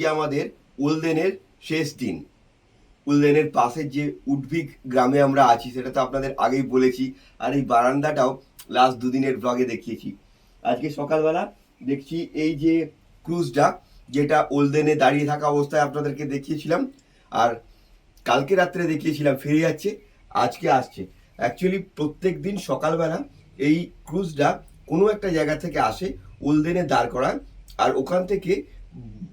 আজকে আমাদের উলদেনের শেষ দিন। উলদেনের পাশের যে উডভিক গ্রামে আমরা আছি, সেটা তো আপনাদের আগেই বলেছি, আর এই বারান্দাটাও লাস্ট দুদিনের ব্লগে দেখিয়েছি। আজকে সকালবেলা দেখছি এই যে ক্রুজটা যেটা ওলদেনে দাঁড়িয়ে থাকা অবস্থায় আপনাদেরকে দেখিয়েছিলাম, আর কালকে রাত্রে দেখিয়েছিলাম, ফিরে যাচ্ছে, আজকে আসছে। অ্যাকচুয়ালি প্রত্যেক দিন সকালবেলা এই ক্রুজটা কোনো একটা জায়গা থেকে আসে উলদেনে দাঁড় করায়, আর ওখান থেকে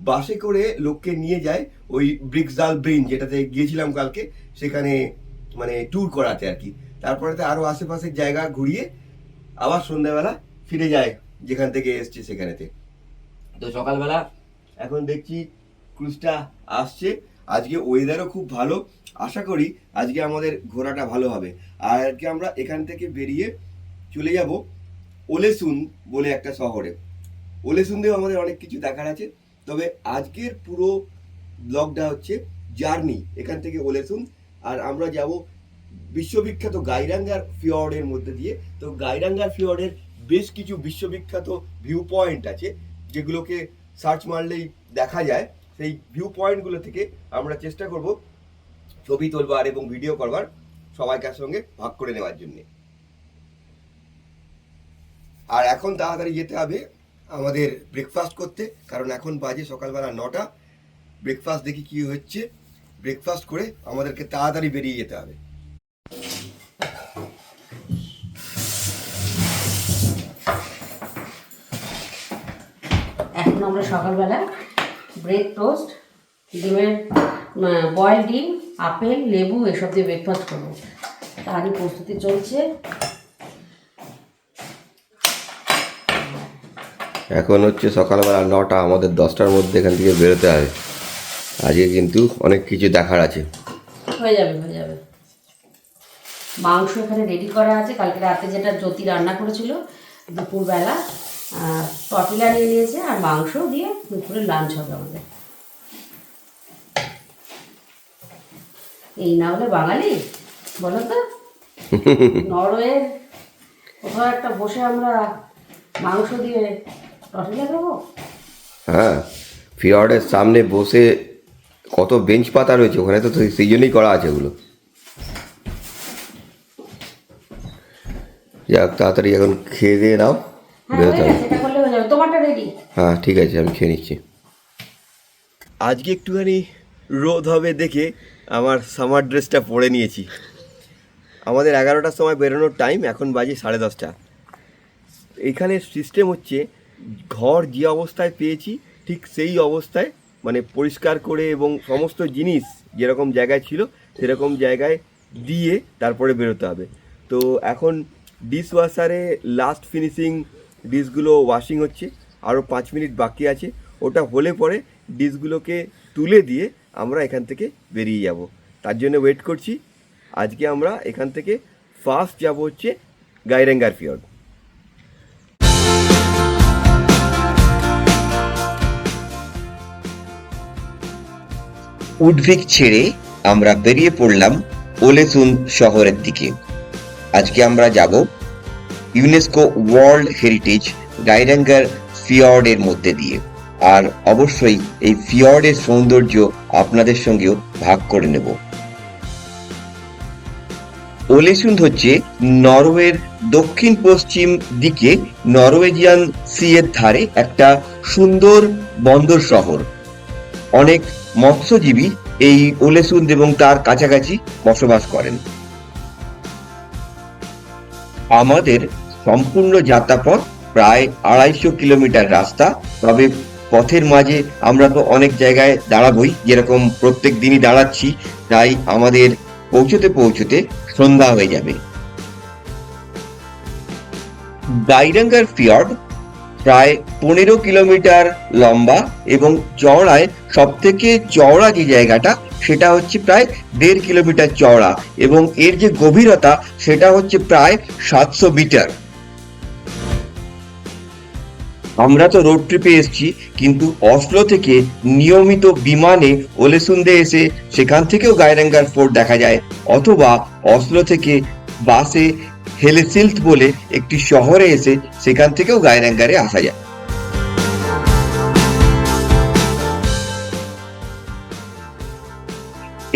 বাসে করে লোককে নিয়ে যায় ওই ব্রিক্সদাল ব্রিন যেটাতে গিয়েছিলাম কালকে, সেখানে মানে ট্যুর করাতে আর কি। তারপরে তো আরও আশেপাশের জায়গা ঘুরিয়ে আবার সন্ধ্যাবেলা ফিরে যায়, যেখান থেকে এসছে সেখানেতে। তো সকালবেলা এখন দেখছি ক্রুজটা আসছে। আজকে ওয়েদারও খুব ভালো। আশা করি আজকে আমাদের ঘোরাটা ভালো হবে। আর আজকে আমরা এখান থেকে বেরিয়ে চলে যাব ওলেসুন বলে একটা শহরে। ওলেসুনদেও আমাদের অনেক কিছু দেখার আছে। তবে আজকের পুরো ব্লগটা হচ্ছে জার্নি এখান থেকে ওলেসুন আর আমরা যাব বিশ্ববিখ্যাত গাইরাঙ্গার ফিওর্ডের মধ্যে দিয়ে। তো গাইরাঙ্গার ফিওর্ডের বেশ কিছু বিশ্ববিখ্যাত ভিউ পয়েন্ট আছে, যেগুলোকে সার্চ মারলেই দেখা যায়। সেই ভিউ পয়েন্টগুলো থেকে আমরা চেষ্টা করব ছবি তোলবার এবং ভিডিও করবার সবাইকার সঙ্গে ভাগ করে নেওয়ার জন্যে। আর এখন তাড়াতাড়ি যেতে হবে আমাদের ব্রেকফাস্ট করতে, কারণ এখন বাজে সকালবেলা নটা। ব্রেকফাস্ট দেখি কি হচ্ছে। ব্রেকফাস্ট করে আমাদেরকে তাড়াতাড়ি বেরিয়ে যেতে হবে। এখন আমরা সকালবেলা ব্রেড টোস্ট ডিমের বয়েল ডিম, আপেল, লেবু, এসব দিয়ে ব্রেকফাস্ট করব। তারই প্রস্তুতি চলছে। এখন হচ্ছে সকালবেলা নটা আমাদের দশটার মধ্যে এখান থেকে বেরোতে হবে আজকে কিন্তু অনেক কিছু দেখার আছে। হয়ে যাবে হয়ে যাবে। মাংস এখানে রেডি করা আছে। কালকে রাতে যেটা জ্যোতি রান্না করেছিল দুপুরবেলা টটিলা নিয়ে নিয়েছে আর মাংস দিয়ে দুপুরে লাঞ্চ হবে আমাদের। এই না হলে বাঙালি বলো তো? নরওয়ের কোথাও একটা বসে আমরা মাংস দিয়ে হ্যাঁ ফিওর্ডের সামনে বসে কত বেঞ্চ পাতা রয়েছে ওখানে তো সেই জন্যই করা আছে ওগুলো। যাক তাড়াতাড়ি এখন খেয়ে দিয়ে নাও হ্যাঁ বেরোতে হবে। হয়ে হ্যাঁ ঠিক আছে আমি খেয়ে নিচ্ছি। আজকে একটুখানি রোদ হবে দেখে আমার সামার ড্রেসটা পরে নিয়েছি। আমাদের এগারোটার সময় বেরোনোর টাইম এখন বাজে সাড়ে দশটা। এখানে সিস্টেম হচ্ছে ঘর যে অবস্থায় পেয়েছি, ঠিক সেই অবস্থায় মানে পরিষ্কার করে এবং সমস্ত জিনিস যেরকম জায়গায় ছিল, সেরকম জায়গায় দিয়ে তারপরে বেরোতে হবে। তো এখন ডিশ ওয়াশারে লাস্ট ফিনিশিং ডিশগুলো ওয়াশিং হচ্ছে আরও পাঁচ মিনিট বাকি আছে, ওটা হলে পরে ডিশগুলোকে তুলে দিয়ে আমরা এখান থেকে বেরিয়ে যাব। তার জন্য ওয়েট করছি। আজকে আমরা এখান থেকে ফার্স্ট যাব হচ্ছে গাইরেঙ্গার ফিয়র্ড উডভিক ছেড়ে আমরা বেরিয়ে পড়লাম ওলেসুন শহরের দিকে। আজকে আমরা যাব ইউনেস্কো ওয়ার্ল্ড হেরিটেজ গাইরাঙ্গার ফিয়র্ডের মধ্যে দিয়ে। আর অবশ্যই এই ফিয়র্ডের সৌন্দর্য আপনাদের সঙ্গেও ভাগ করে নেব। ওলেসুন্দ হচ্ছে নরওয়ের দক্ষিণ পশ্চিম দিকে নরওয়েজিয়ান সি এর ধারে একটা সুন্দর বন্দর শহর। অনেক মৎস্যজীবী এই ওলেসুন্দ এবং তার কাছাকাছি বসবাস করেন। আমাদের সম্পূর্ণ যাত্রাপথ প্রায় আড়াইশো কিলোমিটার রাস্তা, তবে পথের মাঝে আমরা তো অনেক জায়গায় দাঁড়াবই, যেরকম প্রত্যেক দিনই দাঁড়াচ্ছি, তাই আমাদের পৌঁছতে পৌঁছতে সন্ধ্যা হয়ে যাবে। গাইরাঙ্গার ফিয়র্ড প্রায় পনেরো কিলোমিটার লম্বা এবং চওড়ায় সব থেকে চওড়া যে জায়গাটা, সেটা হচ্ছে প্রায় দেড় কিলোমিটার চওড়া এবং এর যে গভীরতা, সেটা হচ্ছে প্রায় সাতশো মিটার। আমরা তো রোড ট্রিপে এসেছি, কিন্তু অসলো থেকে নিয়মিত বিমানে ওলেসুন্দে এসে সেখান থেকেও গায়রাঙ্গার ফোর্ট দেখা যায়, অথবা অসলো থেকে বাসে হেলেসিল্থ বলে একটি শহরে এসে সেখান থেকেও গায়রাঙ্গারে আসা যায়।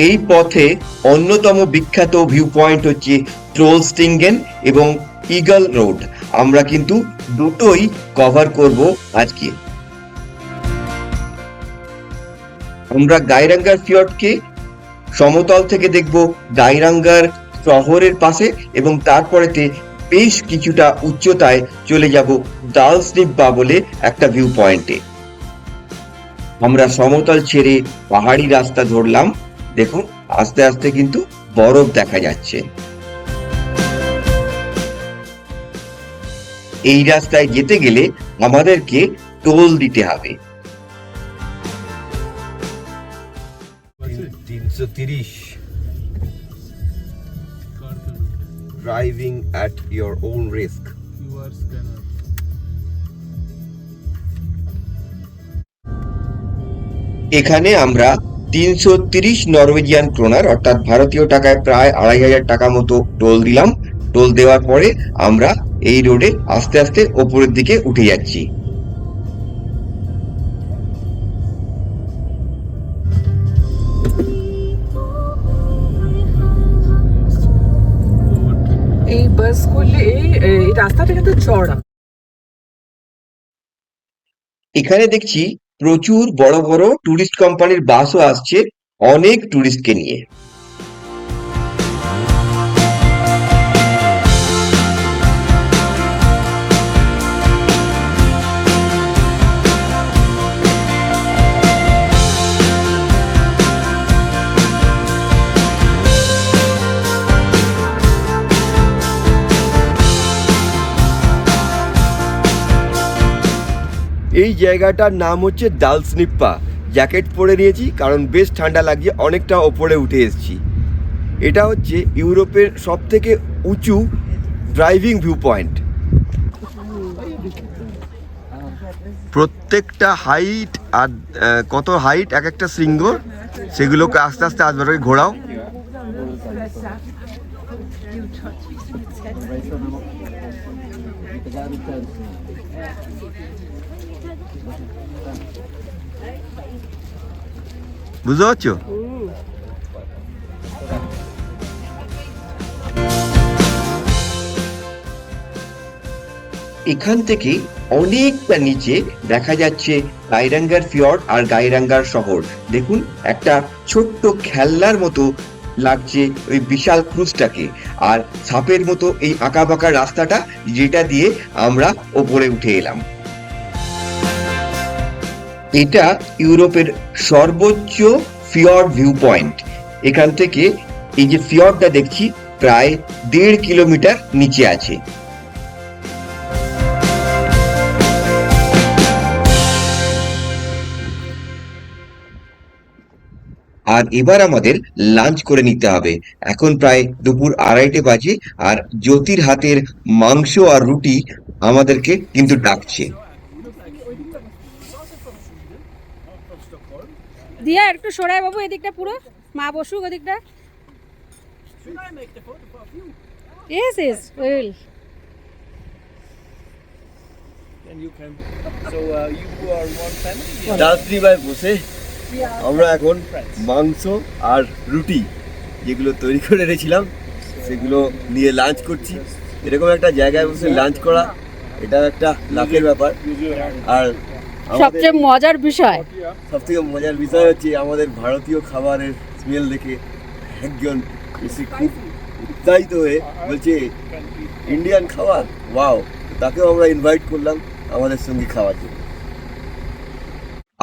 এই পথে অন্যতম বিখ্যাত ভিউ পয়েন্ট হচ্ছে ট্রোলস্টিঙ্গেন এবং ইগল রোড আমরা কিন্তু দুটোই কভার করব আজকে। আমরা গাইরাঙ্গার ফিয়টকে সমতল থেকে দেখব। গাইরাঙ্গার শহরের পাশে এবং তারপরেতে বেশ কিছুটা উচ্চতায় চলে যাব ডালসনিব্বা বলে একটা ভিউ পয়েন্টে আমরা সমতল ছেড়ে পাহাড়ি রাস্তা ধরলাম। দেখুন, আস্তে আস্তে কিন্তু বরফ দেখা যাচ্ছে। এই রাস্তায় যেতে গেলে আমাদেরকে টোল দিতে হবে। তিনশো তিরিশ। Driving at your own risk. এখানে আমরা তিনশো তিরিশ নরওয়েজিয়ান ক্রোনার, অর্থাৎ ভারতীয় টাকায় প্রায় আড়াই হাজার টাকা মতো টোল দিলাম টোল দেওয়ার পরে আমরা এই রোডে আস্তে আস্তে ওপরের দিকে উঠে যাচ্ছি এই বাসগুলি এই রাস্তাটা কিন্তু চড়া এখানে দেখছি প্রচুর বড় বড় টুরিস্ট কোম্পানির বাসও আসছে, অনেক টুরিস্টকে নিয়ে। এই জায়গাটার নাম হচ্ছে ডালসনিপ্পা। জ্যাকেট পরে নিয়েছি, কারণ বেশ ঠান্ডা লাগছে অনেকটা ওপরে উঠে এসেছি। এটা হচ্ছে ইউরোপের সব থেকে উঁচু ড্রাইভিং ভিউ পয়েন্ট প্রত্যেকটা হাইট আর কত হাইট এক একটা শৃঙ্গ, সেগুলোকে আস্তে আস্তে আসবে ঘোরাও। বুঝতে পারছ? এখান থেকে অনেকটা নিচে দেখা যাচ্ছে গাইরাঙ্গার ফিয়র্ড আর গাইরাঙ্গার শহর। দেখুন, একটা ছোট্ট খেলনার মতো লাগছে ওই বিশাল ক্রুজটাকে আর সাপের মতো এই আঁকা বাঁকা রাস্তাটা যেটা দিয়ে আমরা ওপরে উঠে এলাম। এটা ইউরোপের সর্বোচ্চ ফিয়র্ড ভিউ পয়েন্ট এখান থেকে এই যে ফিয়র্ডটা দেখছি, প্রায় দেড় কিলোমিটার নিচে আছে। আর এবার আমাদের লাঞ্চ করে নিতে হবে। এখন প্রায় দুপুর আড়াইটে বাজে, আর জ্যোতির হাতের মাংস আর রুটি আমাদেরকে কিন্তু ডাকছে। দিয়া একটু সরাই বাবু এদিকটা পুরো। মা বসুক ওদিকটা। Yes, yes, will. ডাস্ট্রিবায় বসে। আমরা এখন মাংস আর রুটি যেগুলো তৈরি করে রেখেছিলাম সেগুলো নিয়ে লাঞ্চ করছি। এরকম একটা জায়গায় বসে লাঞ্চ করা এটা একটা লাখের ব্যাপার। আর সবচেয়ে মজার বিষয়? সব থেকে মজার বিষয় হচ্ছে আমাদের ভারতীয় খাবারের স্মেল দেখে একজন এসে খুব উৎসাহিত হয়ে বলছে ইন্ডিয়ান খাবার? ওয়াও তাকেও আমরা ইনভাইট করলাম আমাদের সঙ্গে খাওয়ার জন্য।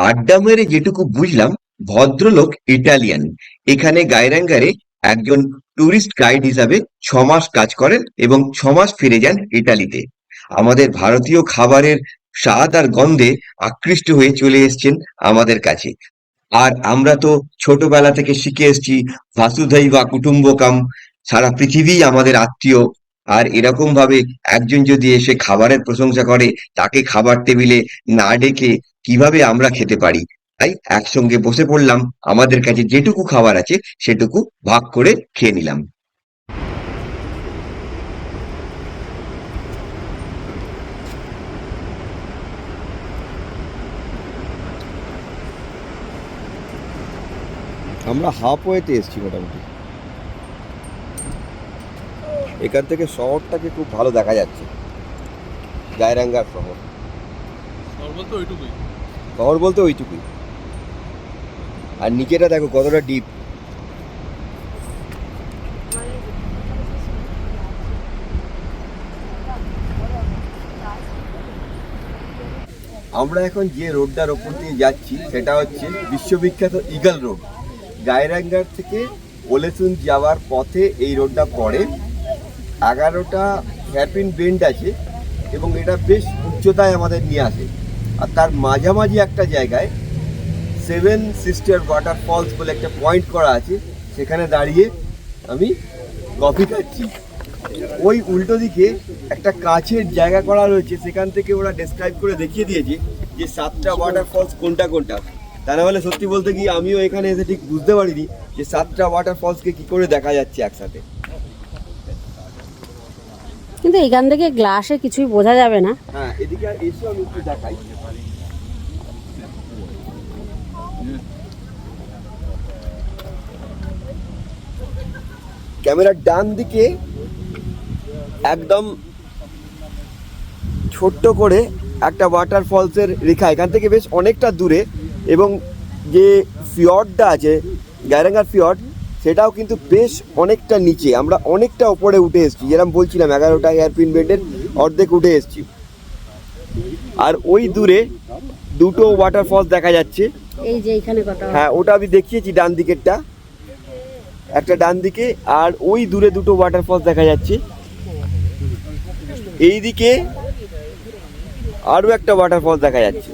আড্ডা মেরে যেটুকু বুঝলাম ভদ্রলোক ইটালিয়ান এখানে গায়রাঙ্গারে একজন টুরিস্ট গাইড হিসাবে ছ মাস কাজ করেন এবং ছ মাস ফিরে যান ইটালিতে আমাদের ভারতীয় খাবারের স্বাদ আর গন্ধে আকৃষ্ট হয়ে চলে এসেছেন আমাদের কাছে। আর আমরা তো ছোটবেলা থেকে শিখে এসেছি ভাসুধৈবা কুটুম্বকাম সারা পৃথিবী আমাদের আত্মীয়। আর এরকম ভাবে একজন যদি এসে খাবারের প্রশংসা করে, তাকে খাবার টেবিলে না ডেকে কীভাবে আমরা খেতে পারি? তাই একসঙ্গে বসে পড়লাম, আমাদের কাছে যেটুকু খাবার আছে, সেটুকু ভাগ করে খেয়ে নিলাম। আমরা হাফ ওয়েতে এসেছি মোটামুটি। এখান থেকে শহরটাকে খুব ভালো দেখা যাচ্ছে। গায়রাঙ্গার শহর। শহর বলতে ওইটুকুই। আর নিচেটা দেখো কতটা ডিপ আমরা এখন যে রোডটার ওপর দিয়ে যাচ্ছি সেটা হচ্ছে বিশ্ববিখ্যাত ইগল রোড গায়রাঙ্গার থেকে ওলেসুন যাওয়ার পথে এই রোডটা পড়ে। এগারোটা হ্যাপিন বেন্ড আছে এবং এটা বেশ উচ্চতায় আমাদের নিয়ে আসে। আর তার মাঝামাঝি একটা জায়গায় সেভেন সিস্টার ওয়াটার ফলস বলে একটা পয়েন্ট করা আছে। সেখানে দাঁড়িয়ে আমি কফি খাচ্ছি। ওই উল্টো দিকে একটা কাছের জায়গা করা রয়েছে। সেখান থেকে ওরা ডেসক্রাইব করে দেখিয়ে দিয়েছে যে সাতটা ওয়াটার ফলস কোনটা কোনটা। তা না হলে সত্যি বলতে কি আমিও এখানে এসে ঠিক বুঝতে পারিনি যে সাতটা ওয়াটার ফলসকে কি করে দেখা যাচ্ছে একসাথে। কিন্তু এখান থেকে গ্লাসে কিছুই বোঝা যাবে না। হ্যাঁ এদিকে এসে আমি একটু দেখাই। ক্যামেরার ডান দিকে একদম ছোট্ট করে একটা ওয়াটার ফলসের রেখা এখান থেকে বেশ অনেকটা দূরে এবং যে ফিয়র্ডটা আছে গ্যারাঙ্গার ফিয়র্ড সেটাও কিন্তু বেশ অনেকটা নিচে। আমরা অনেকটা ওপরে উঠে এসেছি। যেরকম বলছিলাম এগারোটা এয়ারপিন বেডের অর্ধেক উঠে এসেছি। আর ওই দূরে দুটো ওয়াটার ফলস দেখা যাচ্ছে। এই যে এখানে হ্যাঁ। ওটা আমি দেখিয়েছি ডান দিকেরটা। একটা ডান দিকে আর ওই দূরে দুটো ওয়াটার ফলস দেখা যাচ্ছে। এই দিকে আরও একটা ওয়াটার ফলস দেখা যাচ্ছে।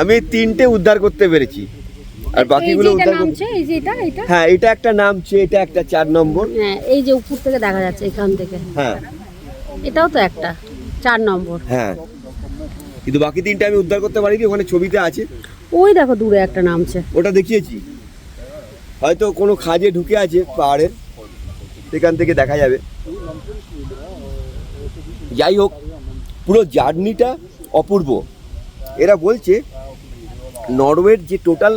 আমি তিনটে উদ্ধার করতে পেরেছি। আর বাকিগুলো উদ্ধার করতে নামছে এই যে এটা এটা? হ্যাঁ এটা একটা নামছে এটা একটা চার নম্বর। হ্যাঁ এই যে উপর থেকে দেখা যাচ্ছে এখান থেকে। হ্যাঁ। এটাও তো একটা চার নম্বর। হ্যাঁ। কিন্তু বাকি তিনটে আমি উদ্ধার করতে পারিনি ওখানে ছবিতে আছে। ওই দেখো দূরে একটা নামছে ওটা দেখিয়েছি। হয়তো কোনো খাজে ঢুকে আছে পাহাড়ের সেখান থেকে দেখা যাবে। যাই হোক পুরো জার্নিটা অপূর্ব। এরা বলছে নরওয়ের যে টোটাল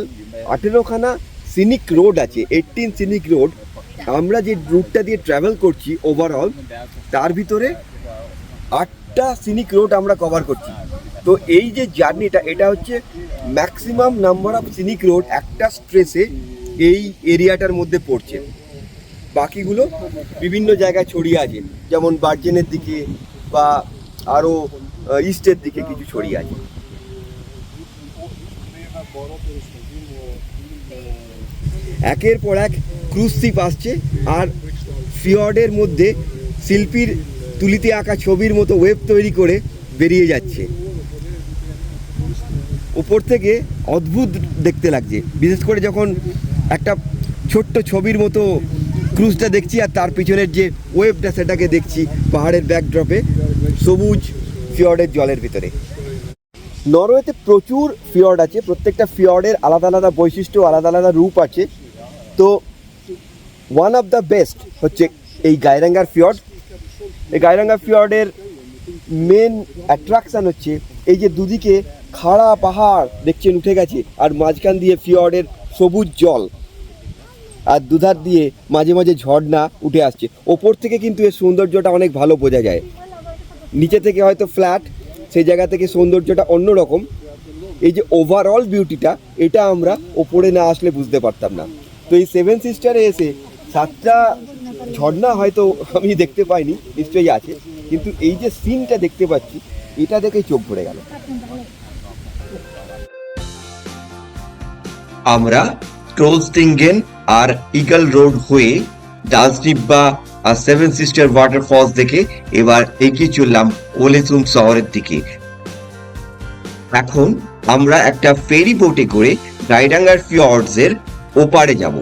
আঠেরোখানা সিনিক রোড আছে এইটিন সিনিক রোড আমরা যে রুটটা দিয়ে ট্রাভেল করছি ওভারঅল তার ভিতরে আটটা সিনিক রোড আমরা কভার করছি। তো এই যে জার্নিটা এটা হচ্ছে maximum number of scenic road একটা স্ট্রেসে এই এরিয়াটার মধ্যে পড়ছে। বাকিগুলো বিভিন্ন জায়গায় ছড়িয়ে আছে, যেমন বার্জেনের দিকে বা আরও ইস্টের দিকে কিছু ছড়িয়ে আছে। একের পর এক ক্রুজ শিপ আসছে আর ফিয়র্ডের মধ্যে শিল্পীর তুলিতে আঁকা ছবির মতো ওয়েব তৈরি করে বেরিয়ে যাচ্ছে। উপর থেকে অদ্ভুত দেখতে লাগছে। বিশেষ করে যখন একটা ছোট্ট ছবির মতো ক্রুজটা দেখছি আর তার পিছনের যে ওয়েবটা সেটাকে দেখছি পাহাড়ের ব্যাকড্রপে সবুজ ফিয়র্ডের জলের ভিতরে। নরওয়েতে প্রচুর ফিয়র্ড আছে, প্রত্যেকটা ফিয়র্ডের আলাদা আলাদা বৈশিষ্ট্য, আলাদা আলাদা রূপ আছে। তো ওয়ান অফ দ্য বেস্ট হচ্ছে এই গায়রাঙ্গার ফিয়র্ড এই গায়রাঙ্গার ফিয়র্ডের মেন অ্যাট্রাকশান হচ্ছে এই যে দুদিকে খাড়া পাহাড় দেখছেন উঠে গেছে, আর মাঝখান দিয়ে ফিয়র্ডের সবুজ জল। আর দুধার দিয়ে মাঝে মাঝে ঝর্ণা উঠে আসছে। ওপর থেকে কিন্তু এর সৌন্দর্যটা অনেক ভালো বোঝা যায়। নিচে থেকে হয়তো ফ্ল্যাট সেই জায়গা থেকে সৌন্দর্যটা অন্যরকম। এই যে ওভারঅল বিউটিটা এটা আমরা ওপরে না আসলে বুঝতে পারতাম না। তো এই সেভেন সিস্টারে এসে সাতটা ঝর্ণা হয়তো আমি দেখতে পাইনি, নিশ্চয়ই আছে। কিন্তু এই যে সিনটা দেখতে পাচ্ছি, এটা দেখেই চোখ ভরে গেল। আমরা ক্রোলস্টিঙ্গেন আর ইগল রোড হয়ে ডান্সডিব্বা আর সেভেন সিস্টার ওয়াটারফলস দেখে এবার এগিয়ে চললাম ওলেসুন শহরের দিকে। এখন আমরা একটা ফেরি বোটে করে গাইডাঙ্গার এর ওপারে যাব।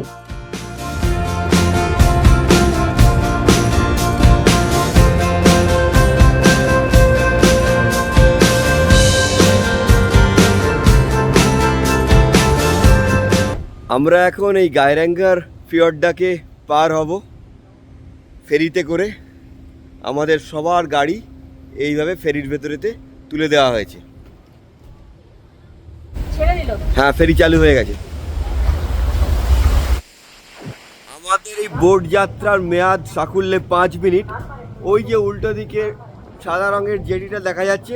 আমরা এখন এই গায়রাঙ্গার ফিয়র্ডটাকে পার হব। ফেরিতে করে আমাদের সবার গাড়ি এইভাবে ফেরির ভেতরেতে তুলে দেওয়া হয়েছে। হ্যাঁ ফেরি চালু হয়ে গেছে। আমাদের এই বোট যাত্রার মেয়াদ সাকুল্যে পাঁচ মিনিট। ওই যে উল্টো দিকে সাদা রঙের জেটিটা দেখা যাচ্ছে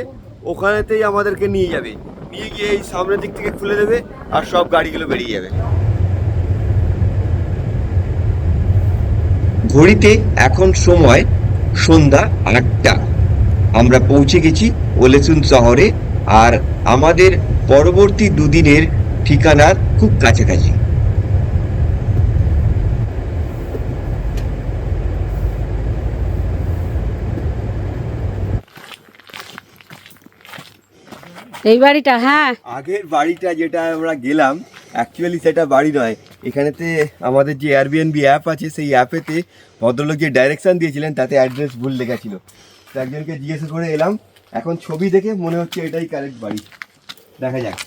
ওখানেতেই আমাদেরকে নিয়ে যাবে। নিয়ে গিয়ে এই সামনের দিক থেকে খুলে দেবে আর সব গাড়িগুলো বেরিয়ে যাবে। ঘড়িতে এখন সময় সন্ধ্যা আটটা। আমরা পৌঁছে গেছি ওলেসুন শহরে আর আমাদের পরবর্তী দুদিনের ঠিকানার খুব কাছাকাছি। এই বাড়িটা হ্যাঁ। আগের বাড়িটা যেটা আমরা গেলাম অ্যাকচুয়ালি সেটা বাড়ি নয়। এখানেতে আমাদের যে এয়ারবিএনবি অ্যাপ আছে, সেই অ্যাপেতে ভদ্রলোক যে ডাইরেকশান দিয়েছিলেন, তাতে অ্যাড্রেস ভুল লেখা ছিল। তো একজনকে জিজ্ঞেস করে এলাম, এখন ছবি দেখে মনে হচ্ছে এটাই কারেক্ট বাড়ি। দেখা যাক।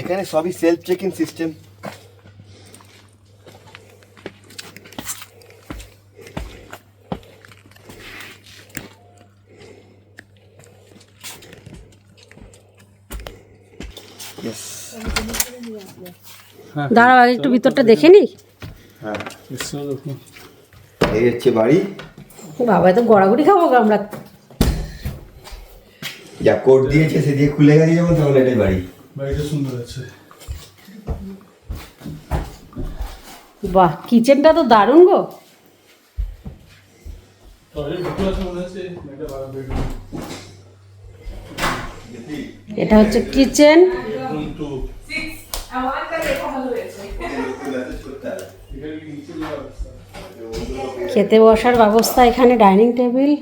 এখানে সবই সেলফ চেক ইন সিস্টেম দাঁড়াও আগে একটু ভিতরটা দেখে নি? হ্যাঁ। এই হচ্ছে বাড়ি। বাবা তো গড়াগড়ি খাব গো আমরা। যা কোড দিয়েছে সে দিয়ে খুলে গেছে যেমন তখন এটাই বাড়ি। বাড়িটা সুন্দর আছে। বাহ কিচেনটা তো দারুণ গো। এটা হচ্ছে কিচেন। খেতে বসার ব্যবস্থা এখানে ডাইনিং টেবিল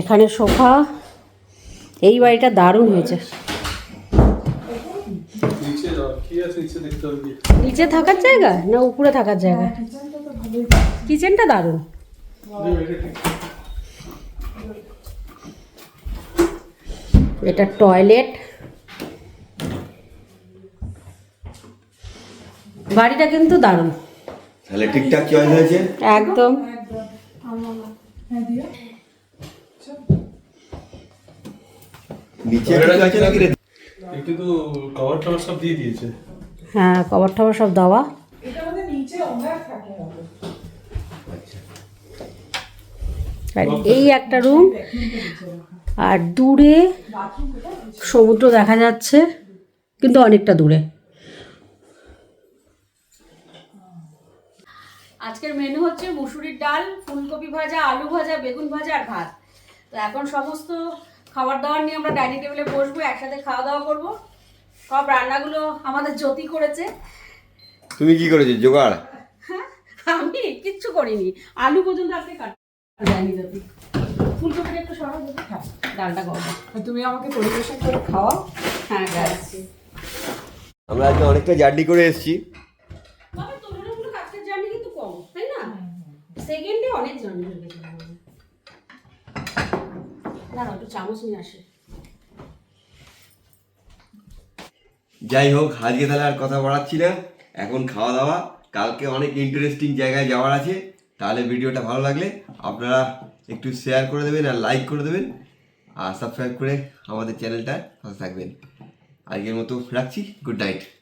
এখানে সোফা। এই বাড়িটা দারুণ হয়েছে। নিচে থাকার জায়গা না উপরে থাকার জায়গা? কিচেনটা দারুণ যে এটা ঠিক এটা টয়লেট। বাড়িটা কিন্তু দারুণ। তাহলে ঠিকঠাক চয়েস হয়েছে? একদম। নিচে আছে নাকি রে? এ কিন্তু কভার টভার সব দিয়ে দিয়েছে। হ্যাঁ কভার টভার সব দেওয়া। আর এই একটা রুম আর দূরে সমুদ্র দেখা যাচ্ছে কিন্তু অনেকটা দূরে। আজকের মেনু হচ্ছে মুসুরির ডাল ফুলকপি ভাজা আলু ভাজা বেগুন ভাজা আর ভাত। তো এখন সমস্ত খাবার দাবার নিয়ে আমরা ডাইনিং টেবিলে বসবো একসাথে খাওয়া দাওয়া করব। সব রান্নাগুলো আমাদের জ্যোতি করেছে। তুমি কি করেছ জোগাড়? আমি কিচ্ছু করিনি। আলু পর্যন্ত আজকে কাট জ্যোতি। ফুলকপিটা একটু সরাও খাও। ডালটা করব তুমি আমাকে পরিবেশন করে খাওয়াও। হ্যাঁ আমরা আজকে অনেকটা জার্নি করে এসেছি তবে তুলনামূলক আজকের জার্নি কিন্তু কম তাই না সেকেন্ডে অনেক জার্নি হয়ে গেছে আমাদের। যাই হোক আজকে তাহলে আর কথা বাড়াচ্ছি না। এখন খাওয়া দাওয়া। কালকে অনেক ইন্টারেস্টিং জায়গায় যাওয়ার আছে। তাহলে ভিডিওটা ভালো লাগলে আপনারা একটু শেয়ার করে দেবেন আর লাইক করে দেবেন। আর সাবস্ক্রাইব করে আমাদের চ্যানেলটা ভালো থাকবেন। আজকের মতো রাখছি। Good night